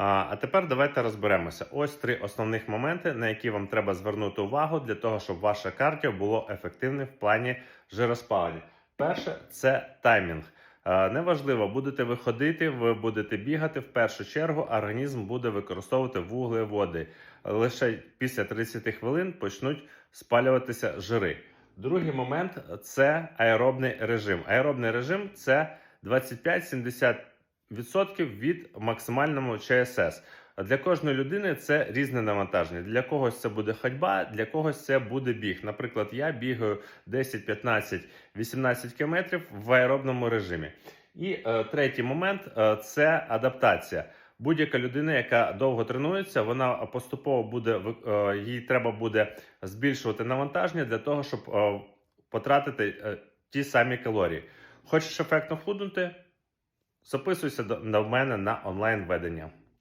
А тепер давайте розберемося. Ось три основних моменти, на які вам треба звернути увагу для того, щоб ваше кардіо було ефективним в плані жироспалення. Перше це таймінг. Неважливо, будете ви ходити, ви будете бігати. В першу чергу організм буде використовувати вуглеводи. Лише після 30 хвилин почнуть спалюватися жири. Другий момент це аеробний режим. Аеробний режим це 25-70% від максимального ЧСС. Для кожної людини це різне навантаження. Для когось це буде ходьба, для когось це буде біг. Наприклад, я бігаю 10, 15, 18 кілометрів в аеробному режимі. І е, третій момент е, це адаптація. Будь-яка людина, яка довго тренується, вона поступово буде е, їй треба буде збільшувати навантаження для того, щоб е, потратити е, ті самі калорії. Хочеш ефектно худнути? Записуйся до, мене на онлайн ведення.